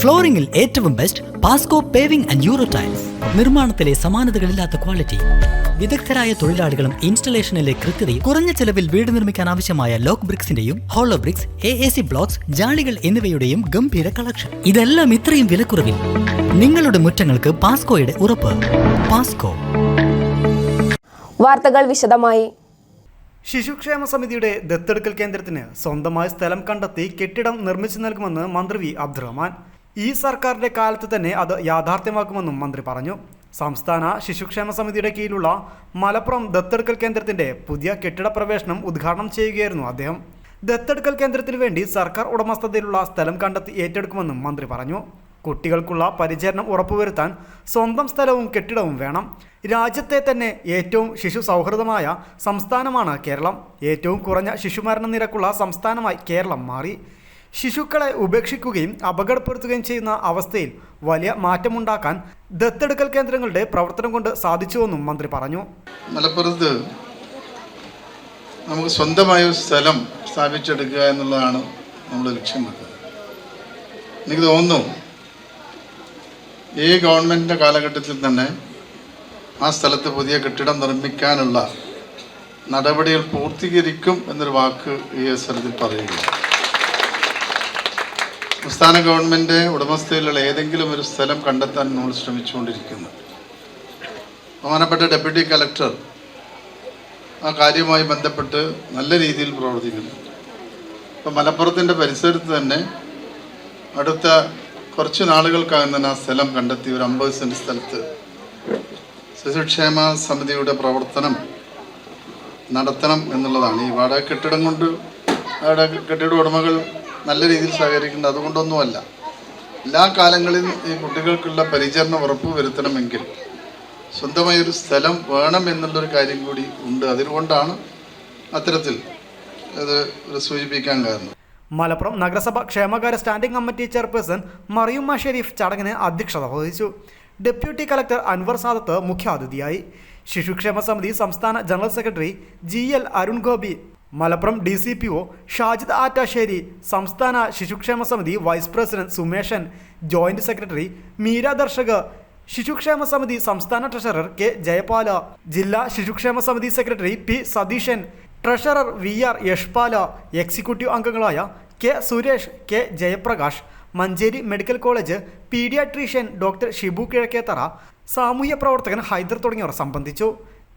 ഫ്ലോറിംഗിൽ ഏറ്റവും best Pasco paving and euro tiles നിർമ്മാണത്തിലെ സമാനതകളില്ലാത്ത ക്വാളിറ്റി വിദഗ്ധരായ തൊഴിലാളികളും ഇൻസ്റ്റലേഷനിലെ കൃത്യതയും കുറഞ്ഞ ചെലവിൽ വീട് നിർമ്മിക്കാൻ ആവശ്യമായ lock ബ്രിക്സിന്റെയും hollow bricks A A C blocks ജാളികൾ എന്നിവയുടെയും ഗംഭീര കളക്ഷൻ ഇതെല്ലാം ഇത്രയും വിലക്കുറവിൽ. നിങ്ങളുടെ മുറ്റങ്ങൾക്ക് പാസ്കോയുടെ ഉറപ്പ്. പാസ്കോ വാർത്തകൾ വിശദമായി. ശിശുക്ഷേമ സമിതിയുടെ ദത്തെടുക്കൽ കേന്ദ്രത്തിന് സ്വന്തമായി സ്ഥലം കണ്ടെത്തി കെട്ടിടം നിർമ്മിച്ചു നൽകുമെന്ന് മന്ത്രി വി അബ്ദുറഹ്മാൻ. ഈ സർക്കാരിന്റെ കാലത്ത് തന്നെ അത് യാഥാർത്ഥ്യമാക്കുമെന്നും മന്ത്രി പറഞ്ഞു. സംസ്ഥാന ശിശുക്ഷേമ സമിതിയുടെ കീഴിലുള്ള മലപ്പുറം ദത്തെടുക്കൽ കേന്ദ്രത്തിന്റെ പുതിയ കെട്ടിട പ്രവേശനം ഉദ്ഘാടനം ചെയ്യുകയായിരുന്നു അദ്ദേഹം. ദത്തെടുക്കൽ കേന്ദ്രത്തിന് വേണ്ടി സർക്കാർ ഉടമസ്ഥതയിലുള്ള സ്ഥലം കണ്ടെത്തി ഏറ്റെടുക്കുമെന്നും മന്ത്രി പറഞ്ഞു. കുട്ടികൾക്കുള്ള പരിചരണം ഉറപ്പുവരുത്താൻ സ്വന്തം സ്ഥലവും കെട്ടിടവും വേണം. രാജ്യത്തെ തന്നെ ഏറ്റവും ശിശു സൗഹൃദമായ സംസ്ഥാനമാണ് കേരളം. ഏറ്റവും കുറഞ്ഞ ശിശുമരണ നിരക്കുള്ള സംസ്ഥാനമായി കേരളം മാറി. ശിശുക്കളെ ഉപേക്ഷിക്കുകയും അപകടപ്പെടുത്തുകയും ചെയ്യുന്ന അവസ്ഥയിൽ വലിയ മാറ്റമുണ്ടാക്കാൻ ദത്തെടുക്കൽ കേന്ദ്രങ്ങളുടെ പ്രവർത്തനം കൊണ്ട് സാധിച്ചുവെന്നും മന്ത്രി പറഞ്ഞു. മലപ്പുറത്ത് നമുക്ക് സ്വന്തമായ ഒരു സ്ഥലം സ്ഥാപിച്ചെടുക്കുക എന്നുള്ളതാണ് നമ്മൾ ലക്ഷ്യം വെക്കുന്നത്. എനിക്ക് തോന്നുന്നു ഈ ഗവൺമെന്റിന്റെ കാലഘട്ടത്തിൽ തന്നെ ആ സ്ഥലത്ത് പുതിയ കെട്ടിടം നിർമ്മിക്കാനുള്ള നടപടികൾ പൂർത്തീകരിക്കും എന്നൊരു വാക്ക് ഈ അവസരത്തിൽ പറയുക സംസ്ഥാന ഗവൺമെന്റ് ഉടമസ്ഥയിലുള്ള ഏതെങ്കിലും ഒരു സ്ഥലം കണ്ടെത്താൻ നമ്മൾ ശ്രമിച്ചുകൊണ്ടിരിക്കുന്നു. ബഹുമാനപ്പെട്ട ഡെപ്യൂട്ടി കലക്ടർ ആ കാര്യവുമായി ബന്ധപ്പെട്ട് നല്ല രീതിയിൽ പ്രവർത്തിക്കുന്നു. ഇപ്പം മലപ്പുറത്തിന്റെ പരിസരത്ത് തന്നെ അടുത്ത കുറച്ച് നാളുകൾക്കകം തന്നെ ആ സ്ഥലം കണ്ടെത്തി. ഒരു അമ്പത് സെന്റ് സ്ഥലത്ത് ശിശുക്ഷേമ സമിതിയുടെ പ്രവർത്തനം നടത്തണം എന്നുള്ളതാണ്. ഈ വാടക കെട്ടിടം കൊണ്ട് അവിടെ കെട്ടിട ഉടമകൾ നല്ല രീതിയിൽ സഹകരിക്കേണ്ടത് അതുകൊണ്ടൊന്നുമല്ല. എല്ലാ കാലങ്ങളിലും ഈ കുട്ടികൾക്കുള്ള പരിചരണം ഉറപ്പ് വരുത്തണമെങ്കിൽ സ്വന്തമായൊരു സ്ഥലം വേണം എന്നുള്ളൊരു കാര്യം കൂടി ഉണ്ട്. അതുകൊണ്ടാണ് അത്തരത്തിൽ അത് സൂചിപ്പിക്കാൻ കാരണം. മലപ്പുറം നഗരസഭ ക്ഷേമകാര standing committee chairperson Mariyumma Sharif ചടങ്ങിന് അധ്യക്ഷത വഹിച്ചു. ഡെപ്യൂട്ടി കളക്ടർ അൻവർ സാദത്ത് മുഖ്യാതിഥിയായി. ശിശുക്ഷേമ സമിതി സംസ്ഥാന general secretary G L Arun Gopi Malappuram D C P O Shajid Attassery സംസ്ഥാന ശിശുക്ഷേമ സമിതി vice president Sumeshan joint secretary Meera Darshak ശിശുക്ഷേമ സമിതി സംസ്ഥാന ട്രഷറർ കെ ജയപാല ജില്ലാ ശിശുക്ഷേമ സമിതി secretary P Satheeshan treasurer V R Yashpala executive അംഗങ്ങളായ K Suresh K Jayaprakash Manjeri medical college paediatrician doctor Shibu Kizhakkethara സാമൂഹ്യ പ്രവർത്തകൻ ഹൈദർ തുടങ്ങിയവർ സംബന്ധിച്ചു.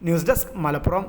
News desk Malappuram.